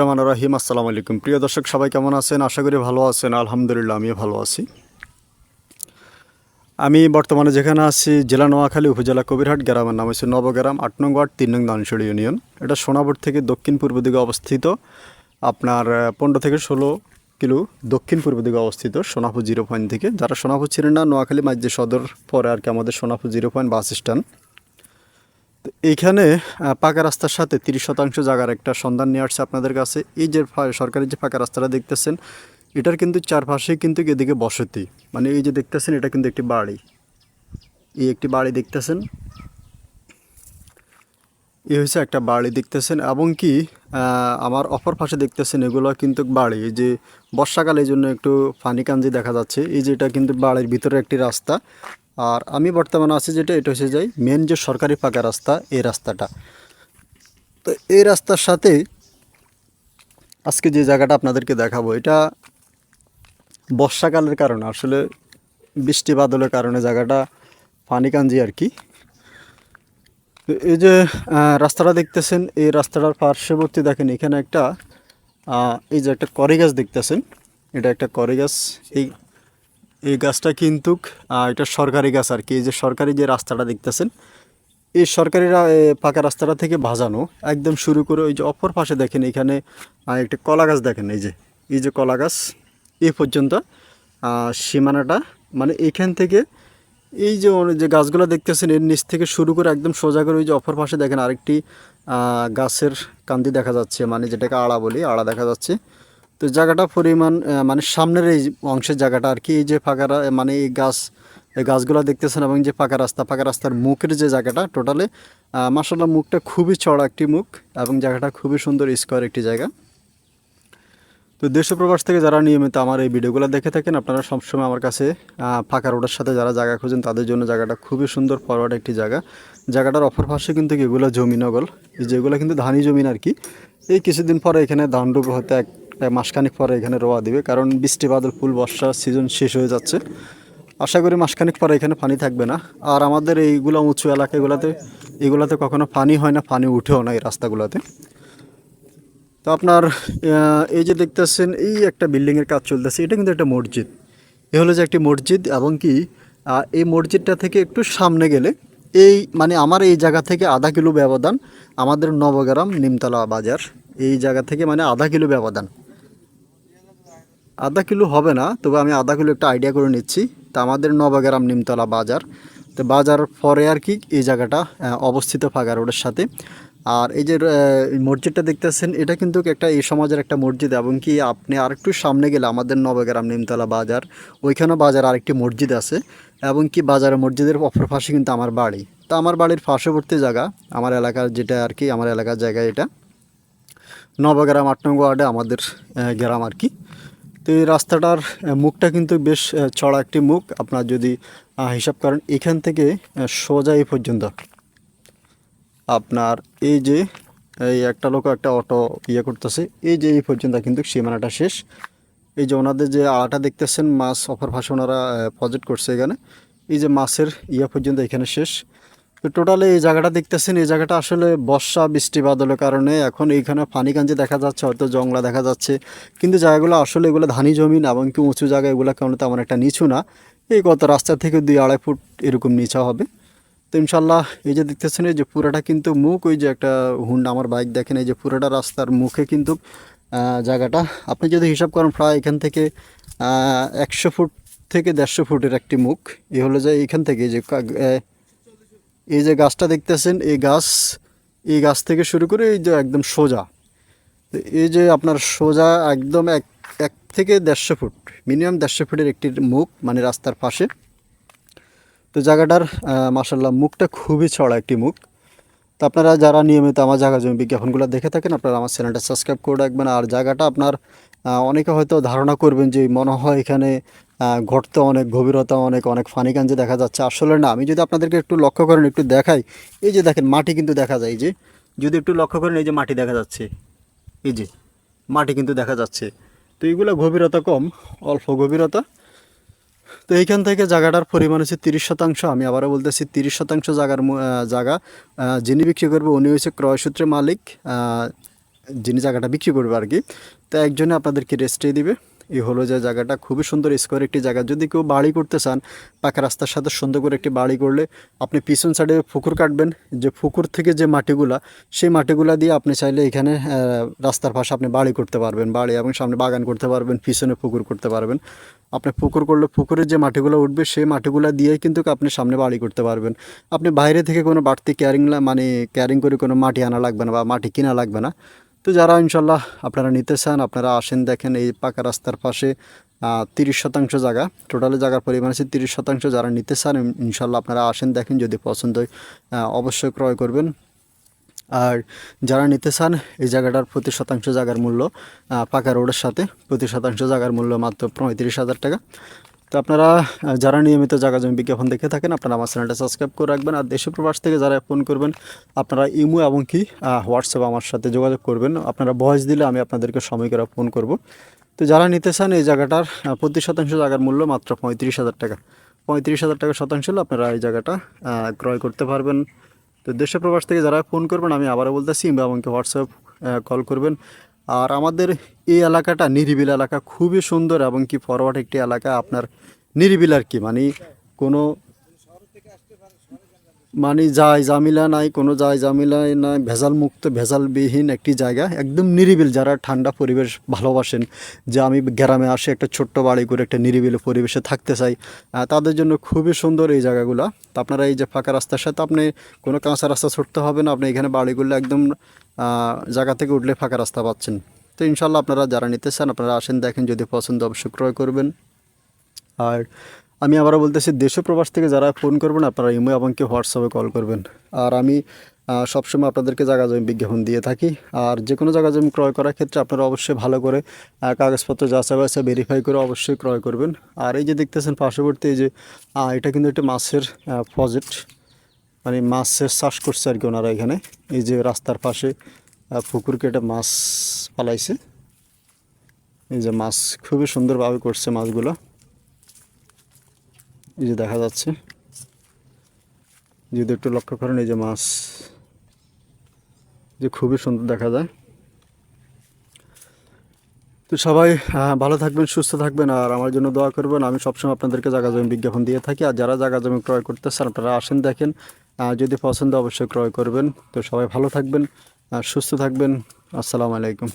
রহমান রাহিম, আসসালামু আলাইকুম। প্রিয় দর্শক, সবাই কেমন আছেন? আশা করি ভালো আছেন। আলহামদুলিল্লাহ, আমিও ভালো আছি। আমি বর্তমানে যেখানে আছি, জেলা নোয়াখালী উপজেলা কবিরহাট গ্রামের নাম হচ্ছে নবগ্রাম, আট নং ওয়ার্ড, তিন নং দানসড়ি ইউনিয়ন। এটা সোনাপুর থেকে দক্ষিণ পূর্ব দিকে অবস্থিত। আপনার পনেরো থেকে ষোলো কিলো দক্ষিণ পূর্ব দিকে অবস্থিত সোনাপুর জিরো পয়েন্ট থেকে। যারা সোনাপুর ছিলেন না, নোয়াখালী মাঝে সদর পরে আর কি আমাদের Sonapur zero point bus stand. তো এইখানে পাকা রাস্তার সাথে তিরিশ শতাংশ জায়গার একটা সন্ধান নিয়ে আসছে আপনাদের কাছে। এই যে সরকারি যে পাকা রাস্তাটা দেখতেছেন, এটার কিন্তু চারপাশে কিন্তু এদিকে বসতি। মানে এই যে দেখতেছেন, এটা কিন্তু একটি বাড়ি। এই একটি বাড়ি দেখতেছেন। এই হচ্ছে একটা বাড়ি দেখতেছেন এবং কি আমার অপর পাশে দেখতেছেন এগুলো কিন্তু বাড়ি। এই যে বর্ষাকালে, এই জন্য একটু ফানি কাঞ্জি দেখা যাচ্ছে। এই যে এটা কিন্তু বাড়ির ভিতরে একটি রাস্তা। আর আমি বর্তমানে আছি যেটা, এটা হচ্ছে যাই মেন যে সরকারি পাকা রাস্তা, এই রাস্তাটা। তো এই রাস্তার সাথে আজকে যে জায়গাটা আপনাদেরকে দেখাবো, এটা বর্ষাকালের কারণে, আসলে বৃষ্টি বাদলের কারণে জায়গাটা পানি কাঞ্জি আর কি। এই যে রাস্তাটা দেখতেছেন, এই রাস্তাটার পার্শ্ববর্তী দেখেন, এখানে একটা এই যে একটা করি গাছ দেখতেছেন, এটা একটা করি গাছ, এই এই গাছটা কিন্তু এটা সরকারি গাছ আর কি। এই যে সরকারি যে রাস্তাটা দেখতেছেন, এই সরকারি পাকা রাস্তাটা থেকে ভাজানো, একদম শুরু করে ওই যে অপর পাশে দেখেন এখানে একটা কলা গাছ দেখেন, এই যে এই যে কলা গাছ, এই পর্যন্ত সীমানাটা মানে এখান থেকে এই যে যে গাছগুলো দেখতেছেন, এর নিচ থেকে শুরু করে একদম সোজা করে ওই যে অপর পাশে দেখেন আরেকটি গাছের কান্দি দেখা যাচ্ছে মানে যেটাকে আড়া বলি, আড়া দেখা যাচ্ছে। তো জায়গাটা পরিমাণ মানে সামনের এই অংশের জায়গাটা আর কি, এই যে ফাঁকা মানে এই গাছ, এই গাছগুলো দেখতেছেন এবং যে পাকা রাস্তা পাকা রাস্তার মুখের যে জায়গাটা টোটালে মাসাল্লাহ মুখটা খুবই চড়া একটি মুখ এবং জায়গাটা খুবই সুন্দর স্কোয়ার একটি জায়গা। তো দেশ প্রবাস থেকে যারা নিয়মিত আমার এই ভিডিওগুলো দেখে থাকেন, আপনারা সবসময় আমার কাছে ফাঁকা রোডের সাথে যারা জায়গা খুঁজেন, তাদের জন্য জায়গাটা খুবই সুন্দর ফরওয়ার্ড একটি জায়গা। জায়গাটার অপর পাশে কিন্তু এগুলো জমি নগল যেগুলো কিন্তু ধানি জমিন আর কি। এই কিছুদিন পরে এখানে ধান ডুবে হতে এক মাসখানিক পরে এখানে রোয়া দিবে, কারণ বৃষ্টি, বাদল, ফুল, বর্ষা সিজন শেষ হয়ে যাচ্ছে। আশা করি মাসখানিক পরে এখানে পানি থাকবে না। আর আমাদের এইগুলো উঁচু এলাকাগুলোতে, এগুলোতে কখনো পানি হয় না, পানি উঠেও না এই রাস্তাগুলোতে। তো আপনার এই যে দেখতেছেন, এই একটা বিল্ডিংয়ের কাজ চলতেছে, এটা কিন্তু একটা মসজিদ। এ হলো যে একটি মসজিদ এবং কি এই মসজিদটা থেকে একটু সামনে গেলে, এই মানে আমার এই জায়গা থেকে আধা কিলো ব্যবধান আমাদের নবগ্রাম নিমতলা বাজার। এই জায়গা থেকে মানে আধা কিলো ব্যবধান। আধা কিলো হবে না, তবে আমি আধা কিলো একটা আইডিয়া করে নিচ্ছি। তা আমাদের নবগ্রাম নিমতলা বাজার। তো বাজার পরে আর কি এই জায়গাটা অবস্থিত ফাঁকা রোডের সাথে। আর এই যে মসজিদটা দেখতেছেন, এটা কিন্তু একটা এই সমাজের একটা মসজিদ এবং কি আপনি আরেকটু সামনে গেলে আমাদের নবগ্রাম নিমতলা বাজার, ওইখানেও বাজার আরেকটি মসজিদ আছে। এবং কি বাজারের মসজিদের অপর পাশে কিন্তু আমার বাড়ি। তো আমার বাড়ির পার্শ্ববর্তী জায়গা, আমার এলাকার যেটা আর কি, আমার এলাকার জায়গা এটা। নবগ্রাম আট নম্বর ওয়ার্ডে আমাদের গ্রাম আর কি। তো এই রাস্তাটার মুখটা কিন্তু বেশ চড়া একটি মুখ। আপনার যদি হিসাব করেন, এখান থেকে সোজা এই পর্যন্ত। আপনার এই যে, এই একটা লোক একটা অটো ইয়ে করতেছে, এই যে এই পর্যন্ত কিন্তু সীমানাটা শেষ। এই যে ওনাদের যে আটা দেখতেছেন, মাছ অফার ভাষা ওনারা প্রজেক্ট করছে এখানে। এই যে মাছের ইয়ে পর্যন্ত এখানে শেষ। তো টোটালি এই জায়গাটা দেখতেছেন, এই জায়গাটা আসলে বর্ষা, বৃষ্টি বাদলের কারণে এখন এইখানে পানি কাঞ্জি দেখা যাচ্ছে, হয়তো জংলা দেখা যাচ্ছে। কিন্তু জায়গাগুলো আসলে এগুলো ধানি জমিন এবং কি উঁচু জায়গা এগুলো কেমন তেমন একটা নিচু না। এই কত রাস্তা থেকে দুই আড়াই ফুট এরকম নিচা হবে। তো ইনশাল্লাহ এই যে দেখতেছেন, এই যে পুরাটা কিন্তু মুখ, ওই যে একটা হুন্ডা, আমার বাইক দেখেন, এই যে পুরাটা রাস্তার মুখে কিন্তু জায়গাটা। আপনি যদি হিসাব করেন, প্রায় এখান থেকে একশো ফুট থেকে দেড়শো ফুটের একটি মুখ। এ হলো যে এইখান থেকে যে এই যে গাছটা দেখতেছেন, এই গাছ এই গাছ থেকে শুরু করে এই যে একদম সোজা। তো এই যে আপনার সোজা একদম এক এক থেকে দেড়শো ফুট, মিনিমাম দেড়শো ফুটের একটি মুখ মানে রাস্তার পাশে। তো জায়গাটার মাসাল্লাহ মুখটা খুবই ছড়া একটি মুখ। তো আপনারা যারা নিয়মিত আমার জায়গা জমি বিজ্ঞাপনগুলো দেখে থাকেন, আপনারা আমার চ্যানেলটা সাবস্ক্রাইব করে রাখবেন। আর জায়গাটা আপনার অনেকে হয়তো ধারণা করবেন যে মনে হয় এখানে গর্ত অনেক, গভীরতা অনেক অনেক ফানিকাঞ্জে দেখা যাচ্ছে। আসলে না, আমি যদি আপনাদেরকে একটু লক্ষ্য করেন, একটু দেখাই। এই যে দেখেন, মাটি কিন্তু দেখা যায় যে। যদি একটু লক্ষ্য করেন, এই যে মাটি দেখা যাচ্ছে। এই যে, মাটি কিন্তু দেখা যাচ্ছে। তো এইগুলো গভীরতা কম, অল্প গভীরতা। তো এইখান থেকে জায়গাটার পরিমাণ হচ্ছে তিরিশ শতাংশ। আমি আবারও বলতেছি, তিরিশ শতাংশ জায়গার জায়গা। যিনি বিক্রি করবে, উনি হচ্ছে ক্রয়সূত্রে মালিক। যিনি জায়গাটা বিক্রি করবে আর কি। তো একজনে আপনাদেরকে রেস্টে দিবে। এই হলো যে জায়গাটা। খুবই সুন্দর স্কোয়ার একটি জায়গা। যদি কেউ বাড়ি করতে চান, পাকা রাস্তার সাথে সুন্দর করে একটি বাড়ি করলে আপনি পিছন সাইডে পুকুর কাটবেন। যে পুকুর থেকে যে মাটিগুলা, সেই মাটিগুলা দিয়ে আপনি চাইলে এখানে রাস্তার পাশে আপনি বাড়ি করতে পারবেন। বাড়ি এবং সামনে বাগান করতে পারবেন, পিছনে পুকুর করতে পারবেন। আপনি পুকুর করলে পুকুরের যে মাটিগুলো উঠবে, সেই মাটিগুলো দিয়েই কিন্তু আপনি সামনে বাড়ি করতে পারবেন। আপনি বাইরে থেকে কোনো বাড়তি ক্যারিং মানে ক্যারিং করে কোনো মাটি আনা লাগবে না বা মাটি কিনা লাগবে না। তো যারা ইনশাল্লাহ আপনারা নিতে চান, আপনারা আসেন, দেখেন এই পাকা রাস্তার পাশে তিরিশ শতাংশ জায়গা, টোটালি জায়গার পরিমাণ আছে তিরিশ শতাংশ। যারা নিতে চান ইনশাল্লাহ আপনারা আসেন, দেখেন যদি পছন্দ হয় অবশ্যই ক্রয় করবেন। আর যারা নিতে চান, এই জায়গাটার প্রতি শতাংশ জায়গার মূল্য পাকা রোডের সাথে প্রতি শতাংশ জায়গার মূল্য মাত্র পঁয়ত্রিশ হাজার টাকা। তো আপনারা যারা নিয়মিত জায়গা জমি বিজ্ঞাপন দেখে থাকেন, আপনারা আমার চ্যানেলটা সাবস্ক্রাইব করে রাখবেন। আর দেশ প্রবাস থেকে যারা ফোন করবেন, আপনারা ইমো এবং কি হোয়াটসঅ্যাপ আমার সাথে যোগাযোগ করবেন। আপনারা ভয়েস দিলে আমি আপনাদেরকে সময় করে ফোন করব। তো যারা নিতে চান এই জায়গাটার প্রতি শতাংশ জায়গার মূল্য মাত্র পঁয়ত্রিশ হাজার টাকা। পঁয়ত্রিশ হাজার টাকা শতাংশ হলে আপনারা এই জায়গাটা ক্রয় করতে পারবেন। তো দেশে প্রবাস থেকে যারা ফোন করবেন, আমি আবারও বলতেছি বা কি হোয়াটসঅ্যাপ কল করবেন। আর আমাদের এই এলাকাটা নিরিবিল এলাকা, খুবই সুন্দর এবং কি ফরওয়ার্ড একটি এলাকা, আপনার নিরিবিল আর কি। মানে কোনো মানে যায় জামিলা নাই, কোনো যায় জামিলা নাই ভেজাল মুক্ত ভেজালবিহীন একটি জায়গা। একদম নিরিবিল, যারা ঠান্ডা পরিবেশ ভালোবাসেন, যে আমি গ্রামে আসে একটা ছোট্ট বাড়ি করে একটা নিরিবিল পরিবেশে থাকতে চাই তাদের জন্য খুবই সুন্দর এই জায়গাগুলো। আপনারা এই যে ফাঁকা রাস্তার সাথে আপনি কোনো কাঁচা রাস্তা ছুটতে হবে না, আপনি এখানে বাড়িগুলো একদম জায়গা থেকে উঠলে ফাঁকা রাস্তা পাচ্ছেন। তো ইনশাল্লাহ আপনারা যারা নিতে চান, আপনারা আসেন, দেখেন, যদি পছন্দ অবশ্যই ক্রয় করবেন। আর আমি আবারও বলতেছি, দেশ প্রবাস থেকে যারা ফোন করবেন, আপনারা ইমো এবং হোয়াটসঅ্যাপে কল করবেন। আর আমি সবসময় আপনাদেরকে জায়গা জমি বিজ্ঞাপন দিয়ে থাকি। আর যে কোনো জায়গা জমি ক্রয় করার ক্ষেত্রে আপনারা অবশ্যই ভালো করে কাগজপত্র যাচাই বাছাই ভেরিফাই করে অবশ্যই ক্রয় করবেন। আর এই যে দেখতেছেন পার্শ্ববর্তী, এই যে এটা কিন্তু একটা মাছের প্রজেক্ট মানে মাছের চাষ করছে আর কি ওনারা এখানে। এই যে রাস্তার পাশে পুকুর কেটে মাছ পালাইছে। এই যে মাছ খুবই সুন্দরভাবে করছে মাছগুলো। এই যে দেখা যাচ্ছে। যদি একটু লক্ষ্য করেন, এই যে মাছ, যে খুবই সুন্দর দেখা যায়। তো সবাই ভালো থাকবেন, সুস্থ থাকবেন, আর আমার জন্য দোয়া করবেন। আমি সবসময় আপনাদেরকে জায়গা জমি বিজ্ঞাপন দিয়ে থাকি, আর যারা জায়গা জমি ক্রয় করতে চান আপনারা আসেন, দেখেন। যদি পছন্দ, অবশ্যই ক্রয় করবেন। তো সবাই ভালো থাকবেন, আর সুস্থ থাকবেন। আসসালামু আলাইকুম।